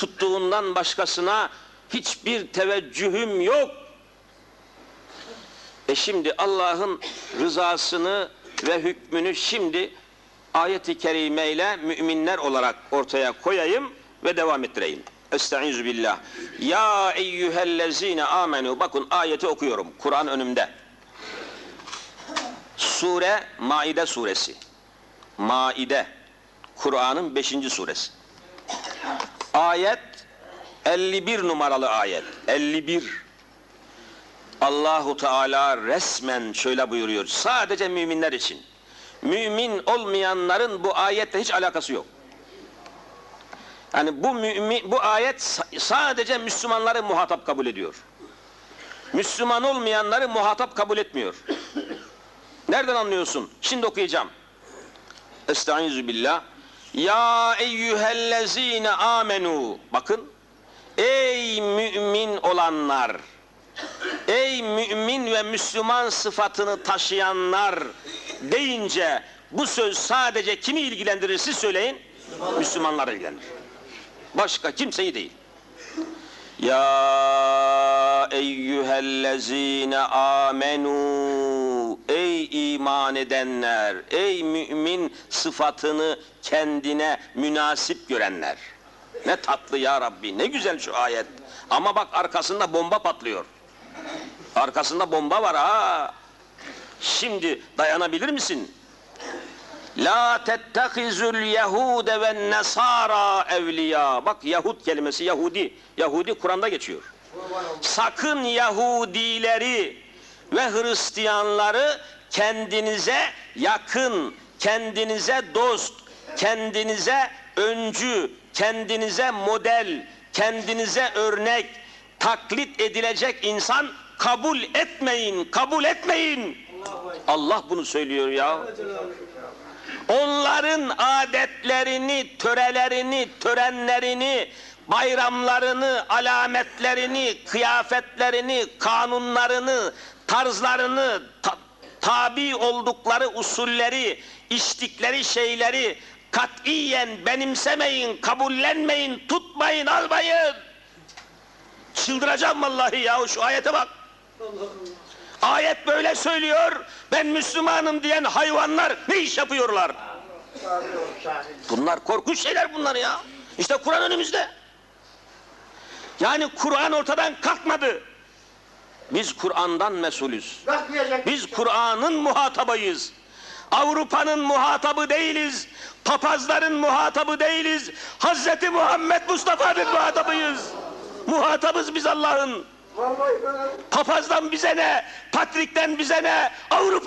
tuttuğundan başkasına hiçbir teveccühüm yok. E şimdi Allah'ın rızasını ve hükmünü şimdi ayet-i kerimeyle müminler olarak ortaya koyayım ve devam ettireyim. Estaizu billah. Ya eyyühellezine amenu. Bakın ayeti okuyorum. Kur'an önümde. Sure Maide suresi. Maide. Kur'an'ın 5. suresi. Ayet 51 numaralı ayet. 51. Allahu Teala resmen şöyle buyuruyor. Sadece müminler için. Mümin olmayanların bu ayetle hiç alakası yok. Yani bu mümin, bu ayet sa- sadece Müslümanları muhatap kabul ediyor. Müslüman olmayanları muhatap kabul etmiyor. Nereden anlıyorsun? Şimdi okuyacağım. Estaizu billah. Ya eyyühellezine amenu. Bakın. Ey mümin olanlar. Ey mümin ve Müslüman sıfatını taşıyanlar deyince bu söz sadece kimi ilgilendirir siz söyleyin? Müslümanları ilgilendirir. Başka kimseyi değil. Ya eyyühellezine amenu iman edenler, ey mümin sıfatını kendine münasip görenler. Ne tatlı ya Rabbi, ne güzel şu ayet. Ama bak arkasında bomba patlıyor. Arkasında bomba var ha. Şimdi dayanabilir misin? La tettehizul yehude ve nesara evliya. Bak Yahud kelimesi Yahudi. Yahudi Kur'an'da geçiyor. Sakın Yahudileri ve Hristiyanları kendinize yakın, kendinize dost, kendinize öncü, kendinize model, kendinize örnek, taklit edilecek insan kabul etmeyin, kabul etmeyin. Allah bunu söylüyor ya. Onların adetlerini, törelerini, törenlerini, bayramlarını, alametlerini, kıyafetlerini, kanunlarını, tarzlarını, ta- tabi oldukları usulleri, içtikleri şeyleri katiyen benimsemeyin, kabullenmeyin, tutmayın, almayın. Çıldıracağım vallahi ya şu ayete bak. Ayet böyle söylüyor. Ben Müslümanım diyen hayvanlar ne iş yapıyorlar? Bunlar korkunç şeyler bunlar ya. İşte Kur'an önümüzde. Yani Kur'an ortadan kalkmadı. Biz Kur'an'dan mesulüz. Biz Kur'an'ın muhatabıyız. Avrupa'nın muhatabı değiliz. Papazların muhatabı değiliz. Hazreti Muhammed Mustafa'nın muhatabıyız. Muhatabız biz Allah'ın. Papazdan bize ne? Patrikten bize ne? Avrupa